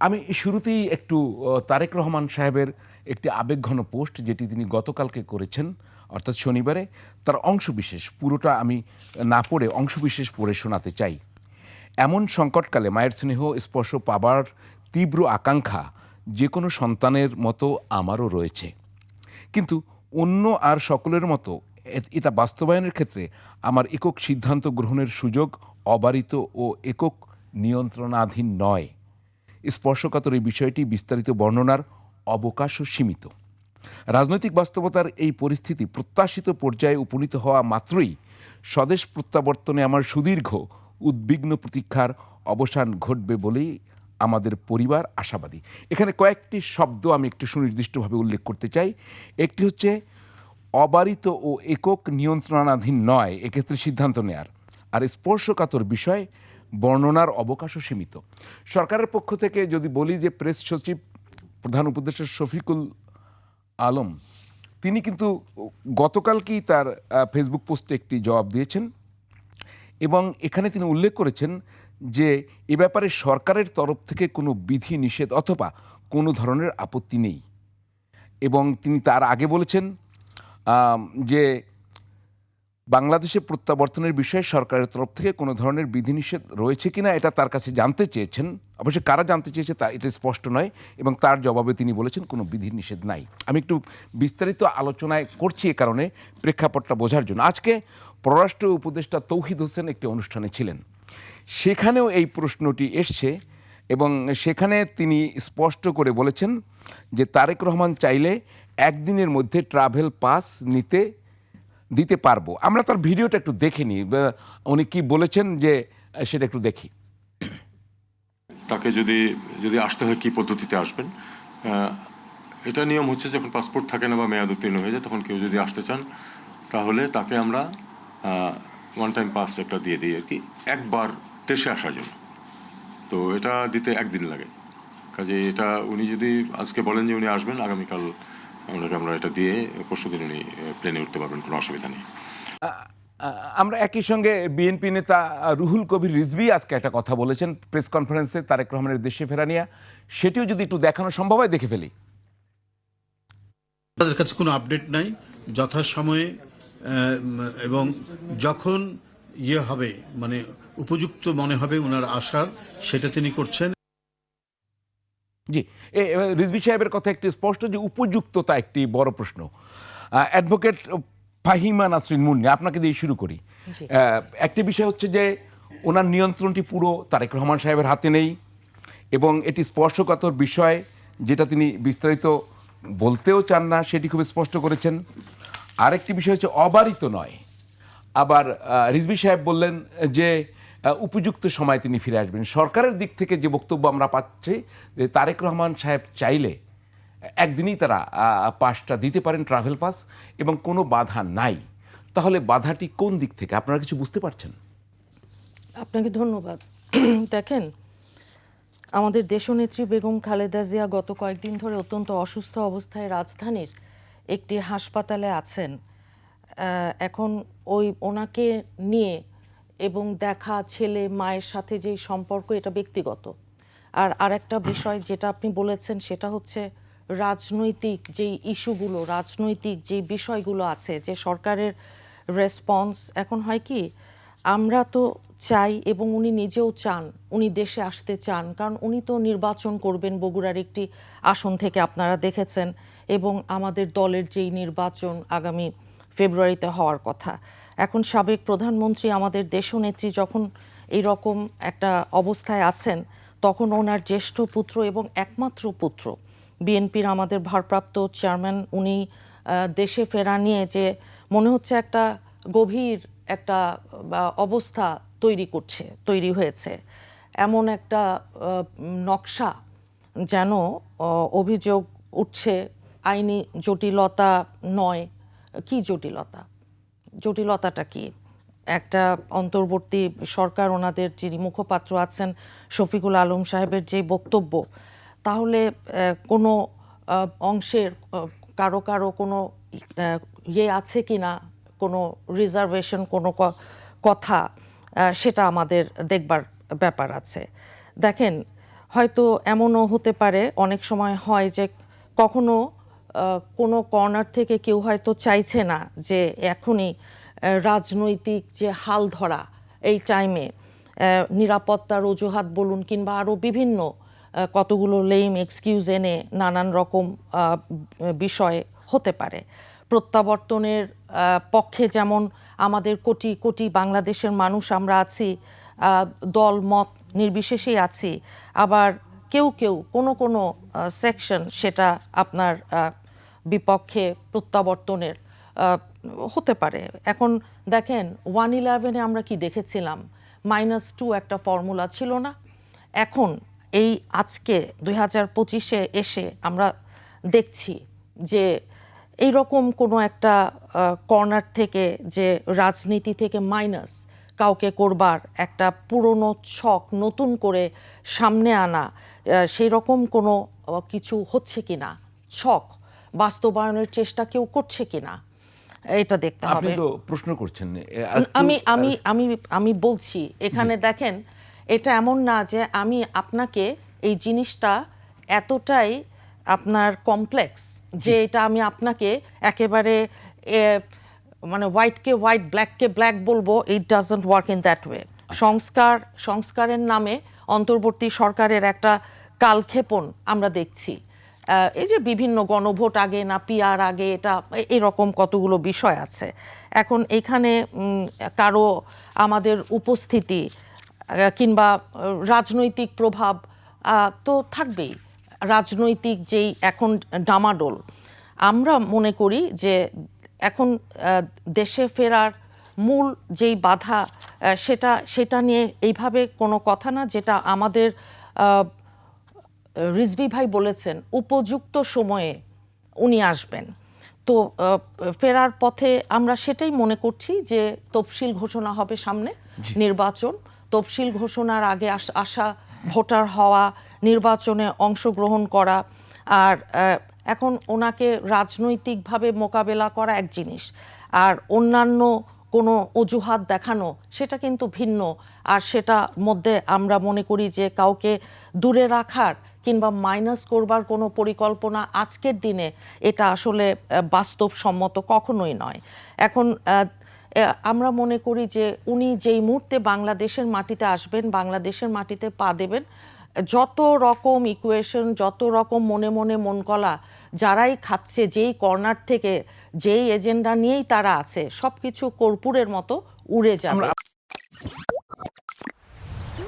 আমি শুরুতেই একটু তারেক রহমান সাহেবের একটি আবেগঘন পোস্ট যেটি তিনি গতকালকে করেছেন, অর্থাৎ শনিবারে, তার অংশবিশেষ, পুরোটা আমি না পড়ে অংশবিশেষ পড়ে শোনাতে চাই। এমন সংকটকালে মায়ের স্নেহ, স্পর্শ পাবার তীব্র আকাঙ্ক্ষা যে কোনো সন্তানের মতো আমারও রয়েছে। কিন্তু অন্য আর সকলের মতো এটা বাস্তবায়নের ক্ষেত্রে আমার একক সিদ্ধান্ত গ্রহণের সুযোগ অবারিত ও একক নিয়ন্ত্রণাধীন নয়। স্পর্শকাতর এই বিষয়টি বিস্তারিত বর্ণনার অবকাশও সীমিত। রাজনৈতিক বাস্তবতার এই পরিস্থিতি প্রত্যাশিত পর্যায়ে উপনীত হওয়া মাত্রই স্বদেশ প্রত্যাবর্তনে আমার সুদীর্ঘ, উদ্বিগ্ন প্রতীক্ষার অবসান ঘটবে বলেই আমাদের পরিবার আশাবাদী। এখানে কয়েকটি শব্দ আমি একটু সুনির্দিষ্টভাবে উল্লেখ করতে চাই। একটি হচ্ছে, অবারিত ও একক নিয়ন্ত্রণাধীন নয়, এক্ষেত্রে সিদ্ধান্ত নেয়ার। আর স্পর্শকাতর বিষয় বর্ণনার অবকাশও সীমিত। সরকারের পক্ষ থেকে যদি বলি যে প্রেস সচিব, প্রধান উপদেষ্টা শফিকুল আলম, তিনি কিন্তু গতকালকেই তার ফেসবুক পোস্টে একটি জবাব দিয়েছেন এবং এখানে তিনি উল্লেখ করেছেন যে এ ব্যাপারে সরকারের তরফ থেকে কোনো বিধি নিষেধ অথবা কোনো ধরনের আপত্তি নেই। এবং তিনি তার আগে বলেছেন যে বাংলাদেশে প্রত্যাবর্তনের বিষয়ে সরকারের তরফ থেকে কোনো ধরনের বিধিনিষেধ রয়েছে কিনা এটা তার কাছে জানতে চেয়েছেন। অবশ্যই কারা জানতে চেয়েছে তা এটা স্পষ্ট নয় এবং তার জবাবে তিনি বলেছেন কোনো বিধিনিষেধ নাই। আমি একটু বিস্তারিত আলোচনায় করছি এ কারণে প্রেক্ষাপটটা বোঝার জন্য। আজকে পররাষ্ট্র উপদেষ্টা তৌহিদ হোসেন একটি অনুষ্ঠানে ছিলেন। সেখানেও এই প্রশ্নটি এসছে এবং সেখানে তিনি স্পষ্ট করে বলেছেন যে তারেক রহমান চাইলে একদিনের মধ্যে ট্রাভেল পাস নিতে দিতে পারব। আমরা তার ভিডিওটা একটু দেখে নিই। উনি কি বলেছেন যে, সেটা একটু দেখি। তাকে যদি যদি আসতে হয় কি পদ্ধতিতে আসবেন? এটা নিয়ম হচ্ছে যখন পাসপোর্ট থাকে না বা মেয়াদ উত্তীর্ণ হয়ে যায়, তখন কেউ যদি আসতে চান, তাহলে তাকে আমরা ওয়ান টাইম পাস একটা দিয়ে দিই আর কি। একবার দেশে আসার জন্য। তো এটা দিতে একদিন লাগে। কাজে এটা উনি যদি আজকে বলেন যে উনি আসবেন, আগামীকাল ওনাকে আমরা এটা দিয়ে পরশু দিন উনি প্লেনে উঠতে পারবেন কোনো অসুবিধা নেই। আমরা একই সঙ্গে বিএনপি নেতা রুহুল কবির রিজভি আজকে একটা কথা বলেছেন প্রেস কনফারেন্সে তারেক রহমানের দেশে ফেরা নিয়ে। সেটিও যদি একটু দেখানো সম্ভব হয় দেখে ফেলি। তাদের কাছে কোনো আপডেট নাই। যথাসময়ে আহ, এবং যখন ইয়ে হবে মানে উপযুক্ত মনে হবে ওনার আসার সেটা তিনি করছেন। জি। এ এ, সাহেবের কথা একটি স্পষ্ট যে উপযুক্ততা একটি বড় প্রশ্ন। অ্যাডভোকেট ফাহিমা নাসরিন মুন্নি আপনাকে দিয়ে শুরু করি। একটি বিষয় হচ্ছে যে ওনার নিয়ন্ত্রণটি পুরো তারেক রহমান সাহেবের হাতে নেই এবং এটি স্পর্শকাতর বিষয় যেটা তিনি বিস্তারিত বলতেও চান না সেটি খুব স্পষ্ট করেছেন। আরেকটি বিষয় হচ্ছে অবারিত নয়। আবার রিজবি সাহেব বললেন যে উপযুক্ত সময় তিনি ফিরে আসবেন। সরকারের দিক থেকে যে বক্তব্য আমরা পাচ্ছি, যে তারেক রহমান সাহেব চাইলে একদিনই তারা পাসটা দিতে পারেন ট্রাভেল পাস এবং কোনো বাধা নাই। তাহলে বাধাটি কোন দিক থেকে? আপনারা কিছু বুঝতে পারছেন? আপনাকে ধন্যবাদ। দেখেন, আমাদের দেশনেত্রী বেগম খালেদা জিয়া গত কয়েকদিন ধরে অত্যন্ত অসুস্থ অবস্থায় রাজধানীর একটি হাসপাতালে আছেন। এখন ওই ওনাকে নিয়ে এবং দেখা, ছেলে, মায়ের সাথে যেই সম্পর্ক, এটা ব্যক্তিগত। আর আরেকটা বিষয় যেটা আপনি বলেছেন, সেটা হচ্ছে রাজনৈতিক যেই ইস্যুগুলো, রাজনৈতিক যেই বিষয়গুলো আছে, যে সরকারের রেসপন্স, এখন হয় কি, আমরা তো চাই এবং উনি নিজেও চান, উনি দেশে আসতে চান, কারণ উনি তো নির্বাচন করবেন বগুড়ার একটি আসন থেকে আপনারা দেখেছেন, এবং আমাদের দলের যেই নির্বাচন আগামী ফেব্রুয়ারিতে হওয়ার কথা। এখন সাবেক প্রধানমন্ত্রী আমাদের দেশনেত্রী যখন এই রকম একটা অবস্থায় আছেন, তখন ওনার জ্যেষ্ঠ পুত্র এবং একমাত্র পুত্র, বিএনপির আমাদের ভারপ্রাপ্ত চেয়ারম্যান, উনি দেশে ফেরা নিয়ে যে মনে হচ্ছে একটা গভীর একটা অবস্থা তৈরি করছে, তৈরি হয়েছে। এমন একটা নকশা যেন অভিযোগ উঠছে, আইনি জটিলতা নয়। কি জটিলতা? জটিলতাটা কি? একটা অন্তর্বর্তী সরকার, ওনাদের যিনি মুখপাত্র আছেন, শফিকুল আলম সাহেবের যে বক্তব্য, তাহলে কোনো অংশের কারও কারও কোনো ইয়ে আছে কি না? কোনো রিজার্ভেশন, কোনো কথা সেটা আমাদের দেখবার ব্যাপার আছে। দেখেন, হয়তো এমনও হতে পারে, অনেক সময় হয় যে কখনো কোনো কর্নার থেকে কেউ হয়তো চাইছে না যে এখনই রাজনৈতিক যে হাল ধরা এই টাইমে নিরাপত্তার অজুহাত বলুন কিংবা আরও বিভিন্ন কতগুলো লেম এক্সকিউজ এনে নানান রকম বিষয় হতে পারে। প্রত্যাবর্তনের পক্ষে যেমন আমাদের কোটি কোটি বাংলাদেশের মানুষ আমরা আছি দল, মত নির্বিশেষেই আছি, আবার কেউ কেউ কোনো কোনো সেকশন সেটা আপনার বিপক্ষে প্রত্যাবর্তনের হতে পারে। এখন দেখেন ওয়ান ইলেভেনে আমরা কি দেখেছিলাম? মাইনাস টু একটা ফর্মুলা ছিল না। এখন এই আজকে দুই হাজার পঁচিশে এসে আমরা দেখছি যে এই রকম কোনো একটা কর্নার থেকে যে রাজনীতি থেকে মাইনাস কাউকে করবার একটা পুরনো ছক নতুন করে সামনে আনা সেই রকম কোনো কিছু হচ্ছে কিনা? ছক বাস্তবায়নের চেষ্টা কেউ করছে কিনা? এটা দেখতে আপনি হবে। তো প্রশ্ন করছেন। আমি আমি আমি আমি বলছি এখানে দেখেন এটা এমন না যে আমি আপনাকে এই জিনিসটা এতটাই আপনার কমপ্লেক্স যে এটা আমি আপনাকে একেবারে মানে হোয়াইটকে হোয়াইট ব্ল্যাককে ব্ল্যাক বলব it doesn't work in that way সংস্কার সংস্কারের নামে অন্তর্বর্তী সরকারের একটা কালক্ষেপণ আমরা দেখছি। এই যে বিভিন্ন গণভোট আগে না পিয়ার আগে, এটা এরকম কতগুলো বিষয় আছে। এখন এখানে কারও আমাদের উপস্থিতি কিংবা রাজনৈতিক প্রভাব তো থাকবেই। রাজনৈতিক যেই এখন ডামাডোল, আমরা মনে করি যে এখন দেশে ফেরার মূল যেই বাধা সেটা সেটা নিয়ে এইভাবে কোনো কথা না, যেটা আমাদের রিজভি ভাই বলেছেন উপযুক্ত সময়ে উনি আসবেন। তো ফেরার পথে আমরা সেটাই মনে করছি যে তফসিল ঘোষণা হবে সামনে নির্বাচন। তফসিল ঘোষণার আগে আস- আসা ভোটার হওয়া নির্বাচনে অংশগ্রহণ করা আর এখন ওনাকে রাজনৈতিকভাবে মোকাবেলা করা এক জিনিস। আর অন্যান্য কোনো অজুহাত দেখানো, সেটা কিন্তু ভিন্ন। আর সেটা মধ্যে আমরা মনে করি যে কাউকে দূরে রাখার কিংবা মাইনাস করবার কোনো পরিকল্পনা আজকের দিনে, এটা আসলে বাস্তবসম্মত কখনোই নয়। এখন আমরা মনে করি যে উনি যেই মুহূর্তে বাংলাদেশের মাটিতে আসবেন, বাংলাদেশের মাটিতে পা দেবেন যত রকম ইকুয়েশন যত রকম মনে মনে মন কলা যারাই খাচ্ছে, যেই কর্নার থেকে যেই এজেন্ডা নিয়েই তারা আছে সব কিছু কর্পূরের মতো উড়ে যাবে।